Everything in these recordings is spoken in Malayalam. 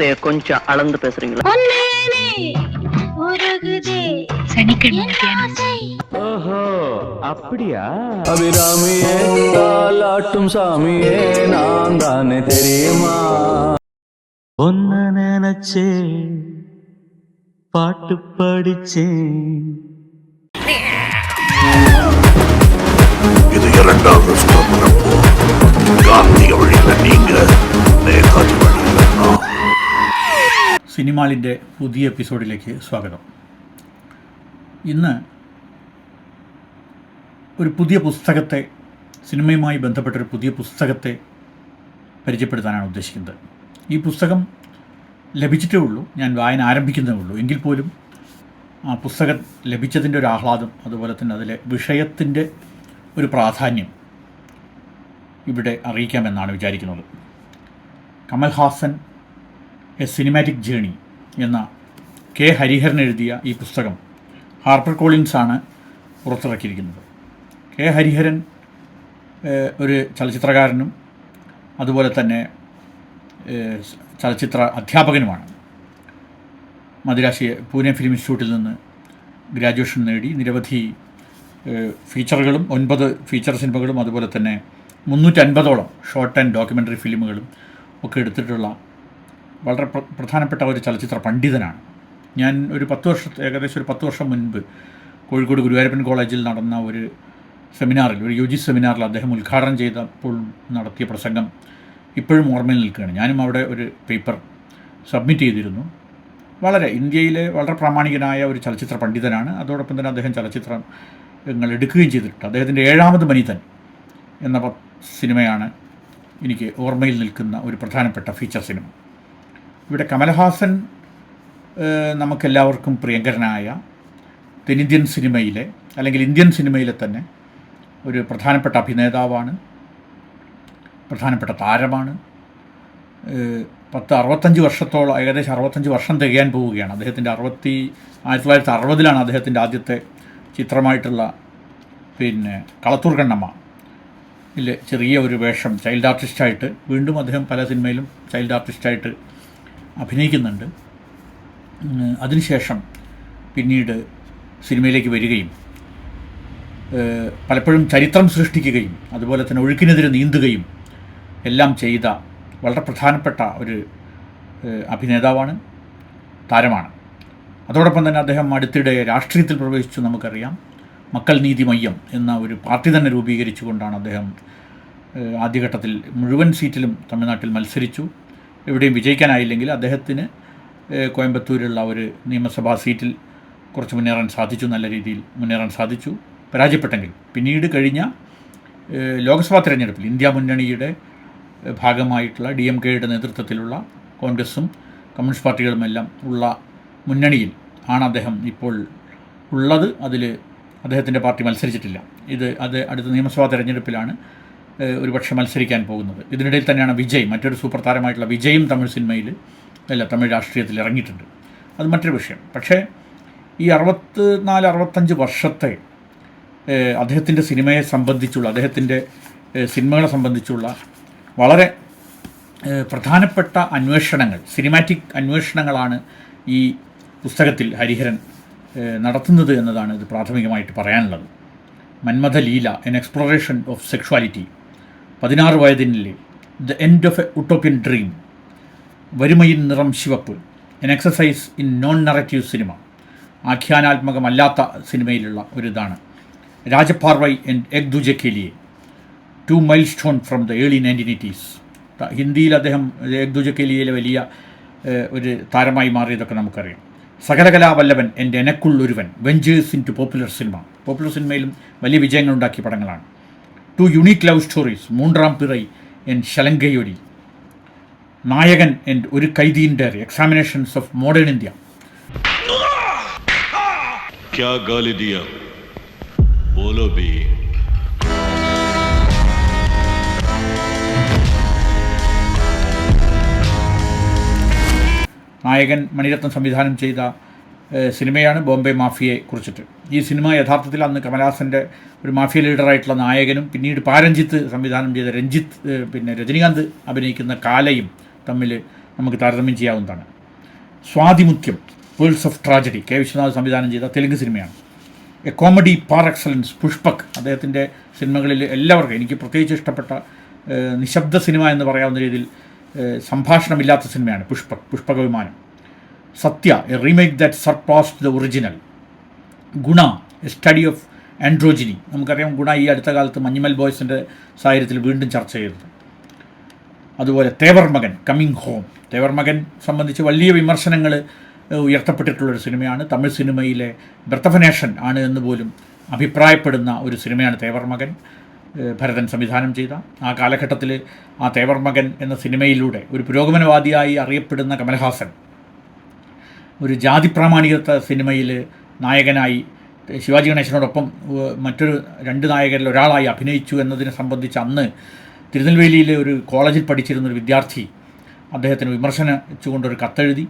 வார்த்தையை கொஞ்சம் அளந்து பேசுறீங்களா? சனிக்கிழமை ஓஹோ அப்படியா? அபிராமியே தாலாட்டும் சாமியே நான் தானே தெரியுமா? ஒன்ன நினைச்சே பாட்டு படிச்சேன். இது இரண்டாவது காந்திய வழியில நீங்க സിനിമാളിന്റെ പുതിയ എപ്പിസോഡിലേക്ക് സ്വാഗതം. ഇന്ന് ഒരു പുതിയ പുസ്തകത്തെ സിനിമയുമായി ബന്ധപ്പെട്ടൊരു പുതിയ പുസ്തകത്തെ പരിചയപ്പെടുത്താനാണ് ഉദ്ദേശിക്കുന്നത്. ഈ പുസ്തകം ലഭിച്ചിട്ടേ ഉള്ളൂ ഞാൻ വായന ആരംഭിക്കുന്നതേ ഉള്ളൂ. എങ്കിൽ പോലും ആ പുസ്തകം ലഭിച്ചതിന്റെ ഒരു ആഹ്ലാദം അതുപോലെ തന്നെ അതിലെ വിഷയത്തിന്റെ ഒരു പ്രാധാന്യം ഇവിടെ അറിയിക്കാമെന്നാണ് വിചാരിക്കുന്നത്. കമൽഹാസൻ എ സിനിമാറ്റിക് ജേണി എന്ന കെ ഹരിഹരൻ എഴുതിയ ഈ പുസ്തകം ഹാർപ്പർ കോളിൻസ് ആണ് പുറത്തിറക്കിയിരിക്കുന്നത്. കെ ഹരിഹരൻ ഒരു ചലച്ചിത്രകാരനും അതുപോലെ തന്നെ ചലച്ചിത്ര അധ്യാപകനുമാണ്. മദ്രാസി പൂനെ ഫിലിം ഇൻസ്റ്റിറ്റ്യൂട്ടിൽ നിന്ന് ഗ്രാജുവേഷൻ നേടി. നിരവധി ഫീച്ചറുകളും ഒൻപത് ഫീച്ചർ സിനിമകളും അതുപോലെ തന്നെ മുന്നൂറ്റൻപതോളം ഷോർട്ട് ആൻഡ് ഡോക്യുമെന്ററി ഫിലിമുകളും ഒക്കെ എടുത്തിട്ടുള്ള വളരെ പ്രധാനപ്പെട്ട ഒരു ചലച്ചിത്ര പണ്ഡിതനാണ്. ഞാൻ ഒരു പത്ത് വർഷത്തെ ഏകദേശം ഒരു പത്ത് വർഷം മുൻപ് കോഴിക്കോട് ഗുരുവായൂരപ്പൻ കോളേജിൽ നടന്ന ഒരു സെമിനാറിൽ ഒരു യു ജി സെമിനാറിൽ അദ്ദേഹം ഉദ്ഘാടനം ചെയ്തപ്പോൾ നടത്തിയ പ്രസംഗം ഇപ്പോഴും ഓർമ്മയിൽ നിൽക്കുകയാണ്. ഞാനും അവിടെ ഒരു പേപ്പർ സബ്മിറ്റ് ചെയ്തിരുന്നു. വളരെ ഇന്ത്യയിലെ വളരെ പ്രാമാണികനായ ഒരു ചലച്ചിത്ര പണ്ഡിതനാണ്. അതോടൊപ്പം തന്നെ അദ്ദേഹം ചലച്ചിത്രങ്ങൾ എടുക്കുകയും ചെയ്തിട്ടുണ്ട്. അദ്ദേഹത്തിന്റെ ഏഴാമത് മനിതൻ എന്ന സിനിമയാണ് എനിക്ക് ഓർമ്മയിൽ നിൽക്കുന്ന ഒരു പ്രധാനപ്പെട്ട ഫീച്ചർ സിനിമ. ഇവിടെ കമൽഹാസൻ നമുക്കെല്ലാവർക്കും പ്രിയങ്കരനായ തെന്നിന്ത്യൻ സിനിമയിലെ അല്ലെങ്കിൽ ഇന്ത്യൻ സിനിമയിലെ തന്നെ ഒരു പ്രധാനപ്പെട്ട അഭിനേതാവാണ് പ്രധാനപ്പെട്ട താരമാണ്. പത്ത് അറുപത്തഞ്ച് വർഷത്തോളം ഏകദേശം അറുപത്തഞ്ച് വർഷം തികയാൻ പോവുകയാണ്. അദ്ദേഹത്തിന്റെ അറുപത്തി ആയിരത്തി തൊള്ളായിരത്തി അറുപതിലാണ് അദ്ദേഹത്തിന്റെ ആദ്യത്തെ ചിത്രമായിട്ടുള്ള പിന്നെ കളത്തൂർ കണ്ണമ്മ ഇല്ല ചെറിയ ഒരു വേഷം ചൈൽഡ് ആർട്ടിസ്റ്റായിട്ട് വീണ്ടും അദ്ദേഹം പല സിനിമയിലും ചൈൽഡ് ആർട്ടിസ്റ്റായിട്ട് അഭിനയിക്കുന്നുണ്ട്. അതിനുശേഷം പിന്നീട് സിനിമയിലേക്ക് വരികയും പലപ്പോഴും ചരിത്രം സൃഷ്ടിക്കുകയും അതുപോലെ തന്നെ ഒഴുക്കിനെതിരെ നീന്തുകയും എല്ലാം ചെയ്ത വളരെ പ്രധാനപ്പെട്ട ഒരു അഭിനേതാവാണ് താരമാണ്. അതോടൊപ്പം തന്നെ അദ്ദേഹം അടുത്തിടെ രാഷ്ട്രീയത്തിൽ പ്രവേശിച്ചു നമുക്കറിയാം. മക്കൾ നീതി മയ്യം എന്ന ഒരു പാർട്ടി തന്നെ രൂപീകരിച്ചുകൊണ്ടാണ് അദ്ദേഹം ആദ്യഘട്ടത്തിൽ മുഴുവൻ സീറ്റിലും തമിഴ്നാട്ടിൽ മത്സരിച്ചു. എവിടെയും വിജയിക്കാനായില്ലെങ്കിൽ അദ്ദേഹത്തിന് കോയമ്പത്തൂരിലുള്ള ഒരു നിയമസഭാ സീറ്റിൽ കുറച്ച് മുന്നേറാൻ സാധിച്ചു നല്ല രീതിയിൽ മുന്നേറാൻ സാധിച്ചു പരാജയപ്പെട്ടെങ്കിൽ. പിന്നീട് കഴിഞ്ഞ ലോക്സഭാ തിരഞ്ഞെടുപ്പിൽ ഇന്ത്യ മുന്നണിയുടെ ഭാഗമായിട്ടുള്ള ഡി എം കെയുടെ നേതൃത്വത്തിലുള്ള കോൺഗ്രസും കമ്മ്യൂണിസ്റ്റ് പാർട്ടികളുമെല്ലാം ഉള്ള മുന്നണിയിൽ ആണ് അദ്ദേഹം ഇപ്പോൾ ഉള്ളത്. അതിൽ അദ്ദേഹത്തിന്റെ പാർട്ടി മത്സരിച്ചിട്ടില്ല. ഇത് അത് അടുത്ത നിയമസഭാ തെരഞ്ഞെടുപ്പിലാണ് ഒരുപക്ഷെ മത്സരിക്കാൻ പോകുന്നത്. ഇതിനിടയിൽ തന്നെയാണ് വിജയ് മറ്റൊരു സൂപ്പർ താരമായിട്ടുള്ള വിജയും തമിഴ് സിനിമയിൽ അല്ല തമിഴ് രാഷ്ട്രീയത്തിൽ ഇറങ്ങിയിട്ടുണ്ട്. അത് മറ്റൊരു വിഷയം. പക്ഷേ ഈ അറുപത്ത് നാല് അറുപത്തഞ്ച് വർഷത്തെ അദ്ദേഹത്തിന്റെ സിനിമയെ സംബന്ധിച്ചുള്ള അദ്ദേഹത്തിന്റെ സിനിമകളെ സംബന്ധിച്ചുള്ള വളരെ പ്രധാനപ്പെട്ട അന്വേഷണങ്ങൾ സിനിമാറ്റിക് അന്വേഷണങ്ങളാണ് ഈ പുസ്തകത്തിൽ ഹരിഹരൻ നടത്തുന്നത് എന്നതാണ് ഇത് പ്രാഥമികമായിട്ട് പറയാനുള്ളത്. Manmatha Leela an exploration of sexuality പതിനാറ് വയതിനിലെ the end of a utopian dream Varumayin Niram Sivappu an exercise in non narrative cinema ആഖ്യാനാത്മകമല്ലാത്ത സിനിമയിലുള്ള ഒരു ഇതാണ് Rajaparvai and Ek Duje Ke Liye two milestone from the early nineteen eighties ഹിന്ദിയിൽ അദ്ദേഹം എഗ് ദുജെ വലിയ ഒരു താരമായി മാറിയതൊക്കെ നമുക്കറിയാം. സകലകലാവല്ലവൻ എന്റെ Enakkul Oruvan ventures into popular cinema popular സിനിമയിലും വലിയ വിജയങ്ങൾ ഉണ്ടാക്കിയ പടങ്ങളാണ്. ടു യുണീക്ക് ലവ് സ്റ്റോറീസ് മൂന്നാം പിറൈ എൻ ശലങ്കയൊരി നായകൻ എൻ ഒരു കൈദീന്റെ examinations of modern India Nayakan Mani Ratnam സംവിധാനം ചെയ്ത സിനിമയാണ് ബോംബെ മാഫിയയെ കുറിച്ചിട്ട്. ഈ സിനിമ യഥാർത്ഥത്തിൽ അന്ന് കമലഹാസന്റെ ഒരു മാഫിയ ലീഡറായിട്ടുള്ള നായകനും പിന്നീട് പാരഞ്ജിത്ത് സംവിധാനം ചെയ്ത രഞ്ജിത്ത് പിന്നെ രജനീകാന്ത് അഭിനയിക്കുന്ന കാലയും തമ്മിൽ നമുക്ക് താരതമ്യം ചെയ്യാവുന്നതാണ്. Swathimuthyam worlds of tragedy K Viswanath സംവിധാനം ചെയ്ത തെലുങ്ക് സിനിമയാണ്. A comedy par excellence Pushpak അദ്ദേഹത്തിന്റെ സിനിമകളിൽ എല്ലാവർക്കും എനിക്ക് പ്രത്യേകിച്ച് ഇഷ്ടപ്പെട്ട നിശബ്ദ സിനിമ എന്ന് പറയാവുന്ന രീതിയിൽ സംഭാഷണമില്ലാത്ത സിനിമയാണ് Pushpak Pushpaka Vimanam Satya a remake that surpassed the original Guna a study of androgyny നമുക്കറിയാം ഗുണ ഈ അടുത്ത കാലത്ത് മഞ്ഞുമൽ ബോയ്സിന്റെ സാഹചര്യത്തിൽ വീണ്ടും ചർച്ച ചെയ്തത്. അതുപോലെ തേവർ മകൻ കമ്മിങ് ഹോം തേവർ മകൻ സംബന്ധിച്ച് വലിയ വിമർശനങ്ങൾ ഉയർത്തപ്പെട്ടിട്ടുള്ളൊരു സിനിമയാണ്. തമിഴ് സിനിമയിലെ ബ്രത്തഫനേഷൻ ആണ് എന്ന് പോലും അഭിപ്രായപ്പെടുന്ന ഒരു സിനിമയാണ് തേവർ മകൻ ഏഹ് ഭരതൻ സംവിധാനം ചെയ്ത. ആ കാലഘട്ടത്തിൽ ആ തേവർ മകൻ എന്ന സിനിമയിലൂടെ ഒരു പുരോഗമനവാദിയായി അറിയപ്പെടുന്ന കമൽഹാസൻ ഒരു ജാതി പ്രാമാണികത്വ സിനിമയിൽ നായകനായി ശിവാജി ഗണേശനോടൊപ്പം മറ്റൊരു രണ്ട് നായകരിൽ ഒരാളായി അഭിനയിച്ചു എന്നതിനെ സംബന്ധിച്ച് അന്ന് തിരുനെൽവേലിയിലെ ഒരു കോളേജിൽ പഠിച്ചിരുന്ന ഒരു വിദ്യാർത്ഥി അദ്ദേഹത്തിന് വിമർശനിച്ചുകൊണ്ടൊരു കത്തെഴുതി.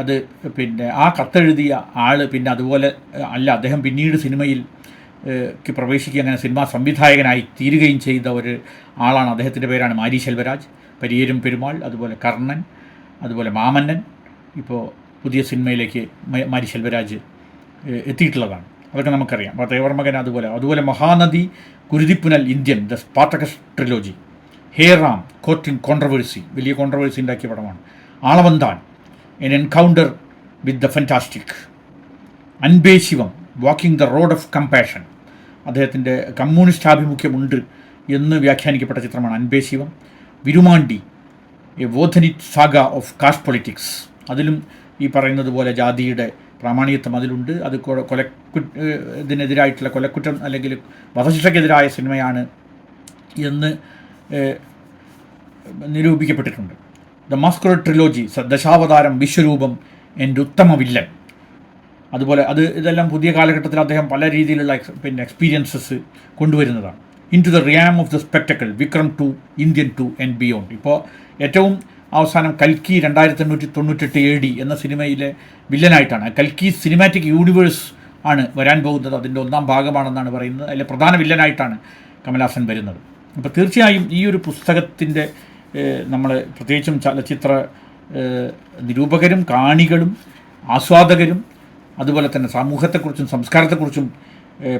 അത് പിന്നെ ആ കത്തെഴുതിയ ആൾ പിന്നെ അതുപോലെ അല്ല അദ്ദേഹം പിന്നീട് സിനിമയിൽ പ്രവേശിക്കുക ക്ക് പ്രവേശിക്കുകയും അങ്ങനെ സിനിമാ സംവിധായകനായി തീരുകയും ചെയ്ത ഒരു ആളാണ് അദ്ദേഹത്തിന്റെ പേരാണ് മാരി ശെൽവരാജ്. പരിയേരും പെരുമാൾ അതുപോലെ കർണൻ അതുപോലെ മാമന്നൻ. ഇപ്പോൾ പുതിയ സിനിമയിലേക്ക് മാരി ശെൽവരാജ് എത്തിയിട്ടുള്ളതാണ്. അതൊക്കെ നമുക്കറിയാം. അപ്പോൾ തേവർമകൻ അതുപോലെ അതുപോലെ Mahanadi Kuruthipunal Indian the Spartacus trilogy Hey Ram courting controversy വലിയ കോൺട്രവേഴ്സി ഉണ്ടാക്കിയ പടമാണ്. Aalavandhan an encounter with the fantastic Anbe Sivam walking the road of compassion അദ്ദേഹത്തിന്റെ കമ്മ്യൂണിസ്റ്റ് ആഭിമുഖ്യമുണ്ട് എന്ന് വ്യാഖ്യാനിക്കപ്പെട്ട ചിത്രമാണ് Anbe Sivam. Virumaandi a whodunit saga of caste politics. അതിലും ഈ പറയുന്നത് പോലെ ജാതിയുടെ പ്രാമാണികത്വം അതിലുണ്ട്. അത് കൊലക്കു ഇതിനെതിരായിട്ടുള്ള കൊലക്കുറ്റം അല്ലെങ്കിൽ വധശിക്ഷയ്ക്കെതിരായ സിനിമയാണ് എന്ന് നിരൂപിക്കപ്പെട്ടിട്ടുണ്ട്. ദ മാസ്കുലർ ട്രിലോജി ദശാവതാരം വിശ്വരൂപം എന്റെ ഉത്തമ വില്ലൻ. അതുപോലെ അത് ഇതെല്ലാം പുതിയ കാലഘട്ടത്തിൽ അദ്ദേഹം പല രീതിയിലുള്ള പിന്നെ experiences കൊണ്ടുവരുന്നതാണ്. Into the realm of the spectacle Vikram to Indian two and beyond ഇപ്പോൾ ഏറ്റവും അവസാനം കൽക്കി രണ്ടായിരത്തി എണ്ണൂറ്റി തൊണ്ണൂറ്റെട്ട് എ ഡി എന്ന സിനിമയിലെ വില്ലനായിട്ടാണ്. കൽക്കി സിനിമാറ്റിക് യൂണിവേഴ്സ് ആണ് വരാൻ പോകുന്നത്. അതിന്റെ ഒന്നാം ഭാഗമാണെന്നാണ് പറയുന്നത്. അതിലെ പ്രധാന വില്ലനായിട്ടാണ് കമലഹാസൻ വരുന്നത്. അപ്പോൾ തീർച്ചയായും ഈ ഒരു പുസ്തകത്തിന്റെ നമ്മൾ പ്രത്യേകിച്ചും ചലച്ചിത്ര നിരൂപകരും കാണികളും ആസ്വാദകരും അതുപോലെ തന്നെ സമൂഹത്തെക്കുറിച്ചും സംസ്കാരത്തെക്കുറിച്ചും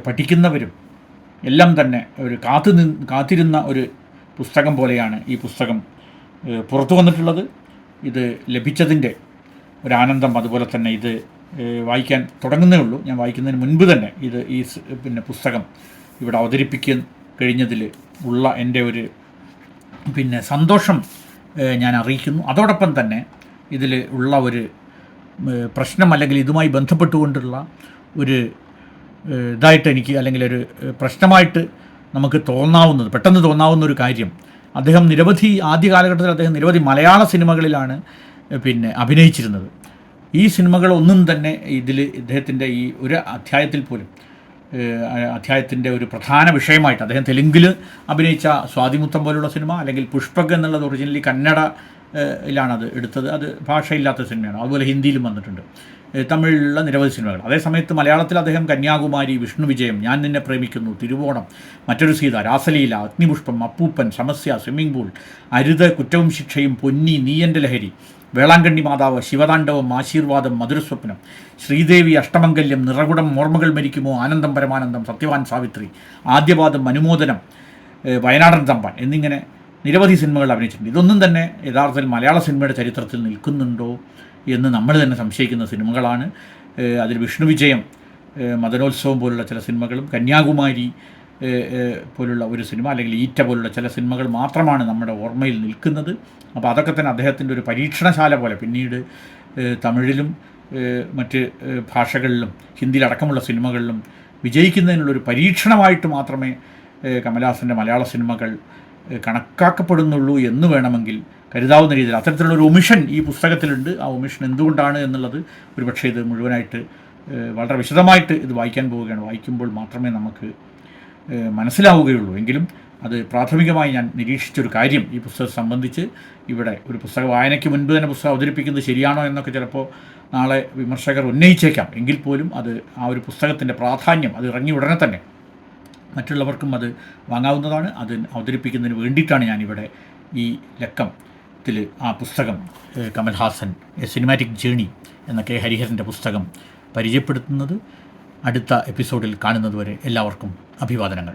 പഠിക്കുന്നവരും എല്ലാം തന്നെ ഒരു കാത്തു കാത്തിരുന്ന ഒരു പുസ്തകം പോലെയാണ് ഈ പുസ്തകം പുറത്തു വന്നിട്ടുള്ളത് ഇത് ലഭിച്ചതിന്റെ ഒരു ആനന്ദം അതുപോലെ തന്നെ ഇത് വായിക്കാൻ തുടങ്ങുന്നേ ഉള്ളൂ. ഞാൻ വായിക്കുന്നതിന് മുൻപ് തന്നെ ഇത് ഈ പിന്നെ പുസ്തകം ഇവിടെ അവതരിപ്പിക്കാൻ കഴിഞ്ഞതിൽ ഉള്ള എന്റെ ഒരു പിന്നെ സന്തോഷം ഞാൻ അറിയിക്കുന്നു. അതോടൊപ്പം തന്നെ ഇതിൽ ഉള്ള ഒരു പ്രശ്നം അല്ലെങ്കിൽ ഇതുമായി ബന്ധപ്പെട്ടുകൊണ്ടുള്ള ഒരു ഇതായിട്ട് എനിക്ക് അല്ലെങ്കിൽ ഒരു പ്രശ്നമായിട്ട് നമുക്ക് തോന്നാവുന്നത് പെട്ടെന്ന് തോന്നാവുന്ന ഒരു കാര്യം അദ്ദേഹം നിരവധി ആദ്യ കാലഘട്ടത്തിൽ അദ്ദേഹം നിരവധി മലയാള സിനിമകളിലാണ് പിന്നെ അഭിനയിച്ചിരുന്നത്. ഈ സിനിമകളൊന്നും തന്നെ ഇതിൽ ഇദ്ദേഹത്തിന്റെ ഈ ഒരു അധ്യായത്തിൽ പോലും അധ്യായത്തിന്റെ ഒരു പ്രധാന വിഷയമായിട്ട് അദ്ദേഹം തെലുങ്കിൽ അഭിനയിച്ച സ്വാതിമുത്തം പോലുള്ള സിനിമ അല്ലെങ്കിൽ പുഷ്പക് എന്നുള്ളത് ഒറിജിനലി കന്നഡ യിലാണത് എടുത്തത്. അത് ഭാഷയില്ലാത്ത സിനിമയാണ്. അതുപോലെ ഹിന്ദിയിലും വന്നിട്ടുണ്ട്. തമിഴിലുള്ള നിരവധി സിനിമകൾ. അതേസമയത്ത് മലയാളത്തിൽ അദ്ദേഹം കന്യാകുമാരി വിഷ്ണു വിജയം ഞാൻ നിന്നെ പ്രേമിക്കുന്നു തിരുവോണം മറ്റൊരു സീത രാസലീല അഗ്നിപുഷ്പം അപ്പൂപ്പൻ സമസ്യ സ്വിമ്മിംഗ് പൂൾ അരുത് കുറ്റവും ശിക്ഷയും പൊന്നി നീയന്റെ ലഹരി വേളാങ്കണ്ണി മാതാവ് ശിവതാണ്ഡവം ആശീർവാദം മധുരസ്വപ്നം ശ്രീദേവി അഷ്ടമംഗല്യം നിറകുടം ഓർമ്മകൾ മരിക്കുമോ ആനന്ദം പരമാനന്ദം സത്യവാൻ സാവിത്രി ആദ്യപാദം അനുമോദനം വയനാടൻ തമ്പാൻ എന്നിങ്ങനെ നിരവധി സിനിമകൾ അഭിനയിച്ചിട്ടുണ്ട്. ഇതൊന്നും തന്നെ യഥാർത്ഥത്തിൽ മലയാള സിനിമയുടെ ചരിത്രത്തിൽ നിൽക്കുന്നുണ്ടോ എന്ന് നമ്മൾ തന്നെ സംശയിക്കുന്ന സിനിമകളാണ്. അതിൽ വിഷ്ണു വിജയം മദനോത്സവം പോലുള്ള ചില സിനിമകളും കന്യാകുമാരി പോലുള്ള ഒരു സിനിമ അല്ലെങ്കിൽ ഈറ്റ പോലുള്ള ചില സിനിമകൾ മാത്രമാണ് നമ്മുടെ ഓർമ്മയിൽ നിൽക്കുന്നത്. അപ്പോൾ അതൊക്കെ തന്നെ അദ്ദേഹത്തിന്റെ ഒരു പരീക്ഷണശാല പോലെ പിന്നീട് തമിഴിലും മറ്റ് ഭാഷകളിലും ഹിന്ദിയിലടക്കമുള്ള സിനിമകളിലും വിജയിക്കുന്നതിനുള്ളൊരു പരീക്ഷണമായിട്ട് മാത്രമേ കമലഹാസന്റെ മലയാള സിനിമകൾ കണക്കാക്കപ്പെടുന്നുള്ളൂ എന്ന് വേണമെങ്കിൽ കരുതാവുന്ന രീതിയിൽ അത്തരത്തിലുള്ള ഒരു ഒമിഷൻ ഈ പുസ്തകത്തിലുണ്ട്. ആ ഒമിഷൻ എന്തുകൊണ്ടാണ് എന്നുള്ളത് ഒരുപക്ഷെ ഇത് മുഴുവനായിട്ട് വളരെ വിശദമായിട്ട് ഇത് വായിക്കാൻ പോവുകയാണ്. വായിക്കുമ്പോൾ മാത്രമേ നമുക്ക് മനസ്സിലാവുകയുള്ളൂ. എങ്കിലും അത് പ്രാഥമികമായി ഞാൻ നിരീക്ഷിച്ചൊരു കാര്യം ഈ പുസ്തകം സംബന്ധിച്ച്. ഇവിടെ ഒരു പുസ്തക വായനയ്ക്ക് മുൻപ് തന്നെ പുസ്തകം അവതരിപ്പിക്കുന്നത് ശരിയാണോ എന്നൊക്കെ ചിലപ്പോൾ നാളെ വിമർശകർ ഉന്നയിച്ചേക്കാം. എങ്കിൽ പോലും അത് ആ ഒരു പുസ്തകത്തിന്റെ പ്രാധാന്യം അത് ഇറങ്ങി ഉടനെ തന്നെ മറ്റുള്ളവർക്കും അത് വാങ്ങാവുന്നതാണ്. അത് അവതരിപ്പിക്കുന്നതിന് വേണ്ടിയിട്ടാണ് ഞാനിവിടെ ഈ ലക്കം ത്തിൽ ആ പുസ്തകം കമൽഹാസൻ എ സിനിമാറ്റിക് ജേണി എന്ന കെ. ഹരിഹരന്റെ പുസ്തകം പരിചയപ്പെടുത്തുന്നത്. അടുത്ത എപ്പിസോഡിൽ കാണുന്നതുവരെ എല്ലാവർക്കും അഭിവാദനങ്ങൾ.